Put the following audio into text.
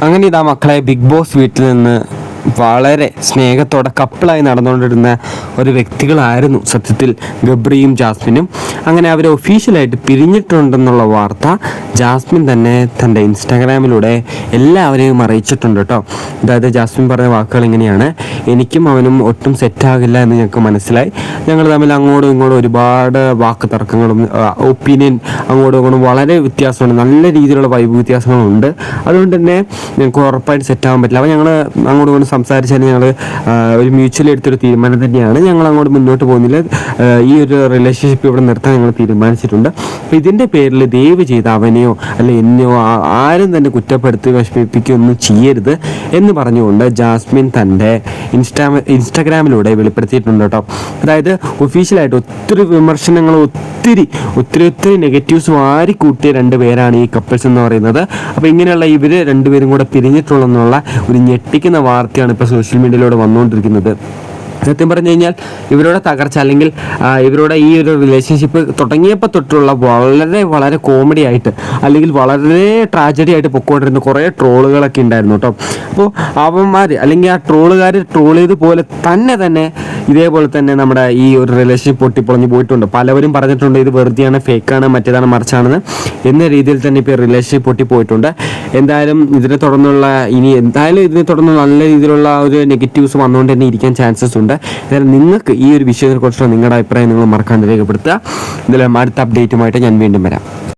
അങ്ങനെ ഇതാ മക്കളെ ബിഗ് ബോസ് വീട്ടിൽ നിന്ന് വളരെ സ്നേഹത്തോടെ കപ്പിളായി നടന്നുകൊണ്ടിരുന്ന ഒരു വ്യക്തികളായിരുന്നു സത്യത്തിൽ ഗബ്രിയും ജാസ്മിനും. അങ്ങനെ അവർ ഒഫീഷ്യലായിട്ട് പിരിഞ്ഞിട്ടുണ്ടെന്നുള്ള വാർത്ത ജാസ്മിൻ തന്നെ തന്റെ ഇൻസ്റ്റാഗ്രാമിലൂടെ എല്ലാവരെയും അറിയിച്ചിട്ടുണ്ട് കേട്ടോ. അതായത് ജാസ്മിൻ പറഞ്ഞ വാക്കുകൾ ഇങ്ങനെയാണ് എനിക്കും അവനും ഒട്ടും സെറ്റാകില്ല എന്ന് ഞങ്ങൾക്ക് മനസ്സിലായി. ഞങ്ങൾ തമ്മിൽ അങ്ങോട്ടും ഇങ്ങോട്ടും ഒരുപാട് വാക്ക് തർക്കങ്ങളും ഒപ്പീനിയൻ അങ്ങോട്ടും ഇങ്ങോട്ടും വളരെ വ്യത്യാസമുണ്ട്. നല്ല രീതിയിലുള്ള വൈബ് വ്യത്യാസങ്ങളുണ്ട്. അതുകൊണ്ട് തന്നെ ഞങ്ങൾക്ക് ഉറപ്പായിട്ട് സെറ്റാകാൻ പറ്റില്ല. അപ്പോൾ ഞങ്ങൾ അങ്ങോട്ടും ഇങ്ങോട്ടും സംസാരിച്ചാൽ ഞങ്ങൾ ഒരു മ്യൂച്വലി എടുത്തൊരു തീരുമാനം തന്നെയാണ്. ഞങ്ങൾ അങ്ങോട്ട് മുന്നോട്ട് പോകുന്നില്ല. ഈ ഒരു റിലേഷൻഷിപ്പ് ഇവിടെ നിർത്താൻ ഞങ്ങൾ തീരുമാനിച്ചിട്ടുണ്ട്. അപ്പോൾ ഇതിന്റെ പേരിൽ ദയവ് ചെയ്ത് അവനെയോ അല്ലെ എന്നെയോ ആരും തന്നെ കുറ്റപ്പെടുത്തി വിഷമിപ്പിക്കുകയൊന്നും ചെയ്യരുത് എന്ന് പറഞ്ഞുകൊണ്ട് ജാസ്മിൻ തന്റെ ഇൻസ്റ്റാ ഇൻസ്റ്റാഗ്രാമിലൂടെ വെളിപ്പെടുത്തിയിട്ടുണ്ട് കേട്ടോ. അതായത് ഒഫീഷ്യലായിട്ട് ഒത്തിരി വിമർശനങ്ങൾ ഒത്തിരി ഒത്തിരി ഒത്തിരി നെഗറ്റീവ്സ് വാരി കൂട്ടിയ രണ്ട് പേരാണ് ഈ കപ്പിൾസ് എന്ന് പറയുന്നത്. അപ്പോൾ ഇങ്ങനെയുള്ള ഇവർ രണ്ടുപേരും കൂടെ പിരിഞ്ഞിട്ടുള്ളെന്നുള്ള ഒരു ഞെട്ടിക്കുന്ന വാർത്തയാണ് ഇപ്പോൾ സോഷ്യൽ മീഡിയയിലൂടെ വന്നുകൊണ്ടിരിക്കുന്നത്. സത്യം പറഞ്ഞു കഴിഞ്ഞാൽ ഇവരുടെ തകർച്ച അല്ലെങ്കിൽ ഇവരുടെ ഈ ഒരു റിലേഷൻഷിപ്പ് തുടങ്ങിയപ്പോൾ തൊട്ടുള്ള വളരെ വളരെ കോമഡി ആയിട്ട് അല്ലെങ്കിൽ വളരെ ട്രാജഡി ആയിട്ട് പൊക്കോണ്ടിരുന്ന കുറേ ട്രോളുകളൊക്കെ ഉണ്ടായിരുന്നു കേട്ടോ അപ്പോൾ അവന്മാർ അല്ലെങ്കിൽ ആ ട്രോളുകാർ ട്രോൾ ചെയ്ത് പോലെ തന്നെ തന്നെ ഇതേപോലെ തന്നെ നമ്മുടെ ഈ ഒരു റിലേഷൻഷിപ്പ് പൊട്ടിപ്പൊളഞ്ഞ് പോയിട്ടുണ്ട്. പലവരും പറഞ്ഞിട്ടുണ്ട് ഇത് വെറുതെയാണ് ഫേക്കാണ് മറ്റേതാണ് മറിച്ചാണെന്ന്. എന്ന രീതിയിൽ തന്നെ ഇപ്പോൾ റിലേഷൻഷിപ്പ് പൊട്ടി പോയിട്ടുണ്ട് എന്തായാലും ഇതിനെ തുടർന്നുള്ള ഇനി എന്തായാലും ഇതിനെ തുടർന്ന് നല്ല രീതിയിലുള്ള ഒരു നെഗറ്റീവ്സ് വന്നുകൊണ്ട് തന്നെ ഇരിക്കാൻ ചാൻസസ് ഉണ്ട്. എന്തായാലും നിങ്ങൾക്ക് ഈ ഒരു വിഷയത്തെക്കുറിച്ചുള്ള നിങ്ങളുടെ അഭിപ്രായം നിങ്ങൾ മറക്കാണ്ട് രേഖപ്പെടുത്തുക. എന്തായാലും അടുത്ത അപ്ഡേറ്റുമായിട്ട് ഞാൻ വീണ്ടും വരാം.